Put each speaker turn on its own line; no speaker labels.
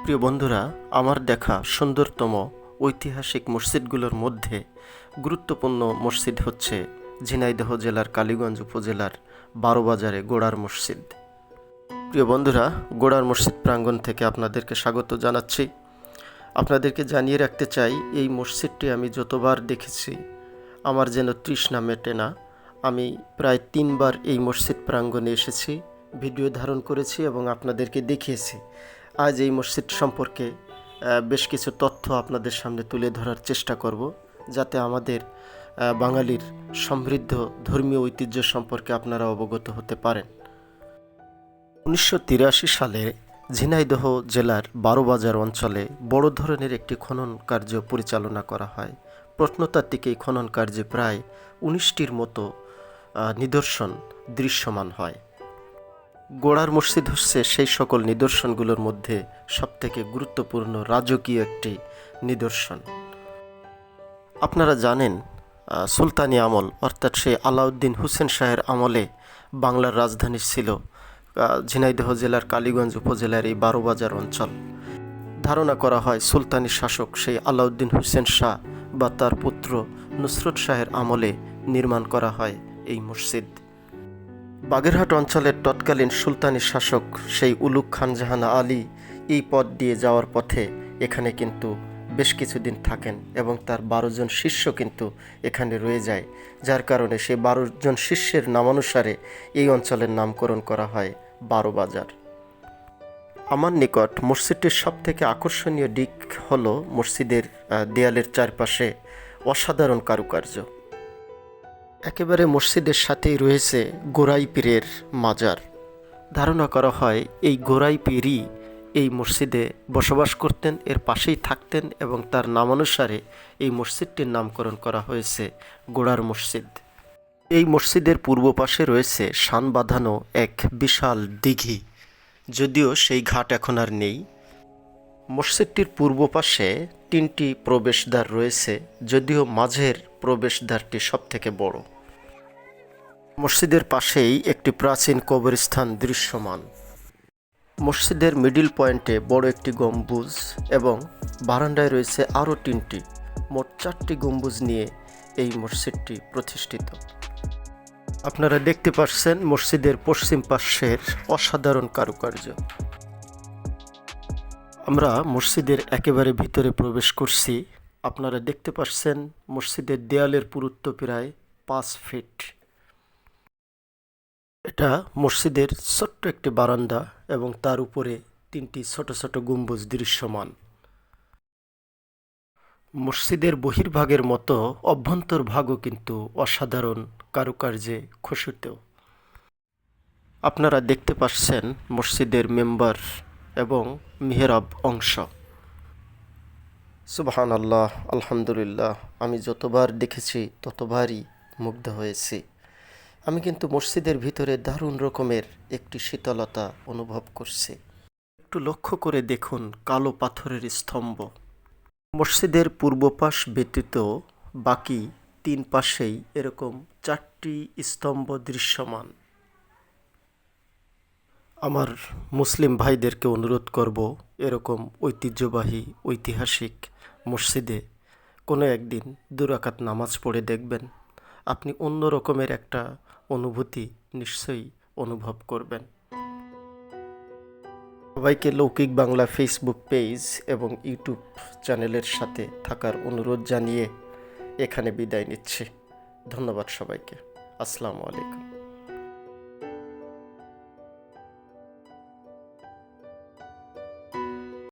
প্রিয় বন্ধুরা, আমার দেখা সুন্দরতম ঐতিহাসিক মসজিদগুলোর মধ্যে গুরুত্বপূর্ণ মসজিদ হচ্ছে ঝিনাইদহ জেলার কালীগঞ্জ উপজেলার বারোবাজারে গোড়ার মসজিদ। প্রিয় বন্ধুরা, গোড়ার মসজিদ প্রাঙ্গণ থেকে আপনাদেরকে স্বাগত জানাচ্ছি। আপনাদেরকে জানিয়ে রাখতে চাই, এই মসজিদটি আমি যতবার দেখেছি, আমার যেন তৃষ্ণা মেটে না। আমি প্রায় তিনবার এই মসজিদ প্রাঙ্গণে এসেছি, ভিডিও ধারণ করেছি এবং আপনাদেরকে দেখিয়েছি। আজ এই মসজিদ সম্পর্কে বেশ কিছু তথ্য আপনাদের সামনে তুলে ধরার চেষ্টা করব, যাতে আমাদের বাঙালির সমৃদ্ধ ধর্মীয় ঐতিহ্য সম্পর্কে আপনারা অবগত হতে পারেন। উনিশশো তিরাশি সালে ঝিনাইদহ জেলার বারোবাজার অঞ্চলে বড় ধরনের একটি খনন কার্য পরিচালনা করা হয়। প্রত্নতাত্ত্বিক এই খনন কার্যে প্রায় উনিশটির মতো নিদর্শন দৃশ্যমান হয়। গোড়ার মসজিদ হচ্ছে সেই সকল নিদর্শনগুলোর মধ্যে সবথেকে গুরুত্বপূর্ণ রাজকীয় একটি নিদর্শন। আপনারা জানেন সুলতানি আমল, অর্থাৎ সেই আলাউদ্দিন হুসেন শাহের আমলে বাংলার রাজধানী ছিল ঝিনাইদহ জেলার কালীগঞ্জ উপজেলার এই বারোবাজার অঞ্চল। ধারণা করা হয় সুলতানি শাসক সেই আলাউদ্দিন হুসেন শাহ বা তার পুত্র নুসরত শাহের আমলে নির্মাণ করা হয় এই মসজিদ। বাগেরহাট অঞ্চলের তৎকালীন সুলতানি শাসক সেই উলুক খান জাহান আলী এই পথ দিয়ে যাওয়ার পথে এখানে কিন্তু বেশ কিছুদিন থাকেন এবং তার বারো জন শিষ্য কিন্তু এখানে রয়ে যায়, যার কারণে সেই বারো জন শিষ্যের নামানুসারে এই অঞ্চলের নামকরণ করা হয় বারো বাজার। আমার নিকট মসজিদটির সব থেকে আকর্ষণীয় দিক হলো মসজিদের দেয়ালের চারপাশে অসাধারণ কারুকার্য। একেবারে মসজিদের সাথেই রয়েছে গোরাই পীরের মাজার। ধারণা করা হয়, এই গোরাই পীরই এই মসজিদে বসবাস করতেন, এর পাশেই থাকতেন এবং তার নামানুসারে এই মসজিদটির নামকরণ করা হয়েছে গোড়ার মসজিদ। এই মসজিদের পূর্ব পাশে রয়েছে শান বাঁধানো এক বিশাল দিঘি। যদিও সেই ঘাট এখন আর নেই মসজিদটির পূর্ব পাশে তিনটি প্রবেশদ্বার রয়েছে, যদিও মাঝের প্রবেশদ্বারটি সবথেকে বড়। মসজিদের পাশেই একটি প্রাচীন কবরস্থান দৃশ্যমান। মসজিদের মিডিল পয়েন্টে বড় একটি গম্বুজ এবং বারান্দায় রয়েছে আরও তিনটি। মোট চারটি গম্বুজ নিয়ে এই মসজিদটি প্রতিষ্ঠিত। আপনারা দেখতে পাচ্ছেন মসজিদের পশ্চিম পাশের অসাধারণ কারুকার্য। আমরা মসজিদের একেবারে ভিতরে প্রবেশ করছি। আপনারা দেখতে পাচ্ছেন মসজিদের দেয়ালের পুরুত্ব প্রায় পাঁচ ফিট। এটা মসজিদের ছোট্ট একটি বারান্দা এবং তার উপরে তিনটি ছোট ছোট গম্বুজ দৃশ্যমান। মসজিদের বহির্ভাগের মতো অভ্যন্তরভাগও কিন্তু অসাধারণ কারুকার্যে খসিত। আপনারা দেখতে পাচ্ছেন মসজিদের মেম্বার এবং মেহরাব অংশ। সুবহান আল্লাহ আলহামদুলিল্লাহ, আমি যতবার দেখেছি, ততবারই মুগ্ধ হয়েছি। আমি কিন্তু মসজিদের ভিতরে দারুণ রকমের একটি শীতলতা অনুভব করছি। একটু লক্ষ্য করে দেখুন কালো পাথরের স্তম্ভ। মসজিদের পূর্ব পাশ ব্যতীত বাকি তিন পাশেই এরকম চারটি স্তম্ভ দৃশ্যমান। আমার মুসলিম ভাইদেরকে অনুরোধ করব এরকম ঐতিহ্যবাহী, ঐতিহাসিক মসজিদে কোনো একদিন দুরাকাত নামাজ পড়ে দেখবেন। আপনি অন্য রকমের একটা অনুভূতি নিশ্চয়ই অনুভব করবেন। সবাইকে লৌকিক বাংলা ফেসবুক পেজ এবং ইউটিউব চ্যানেলের সাথে থাকার অনুরোধ জানিয়ে এখানে বিদায় নিচ্ছি। ধন্যবাদ সবাইকে। আসসালামু আলাইকুম।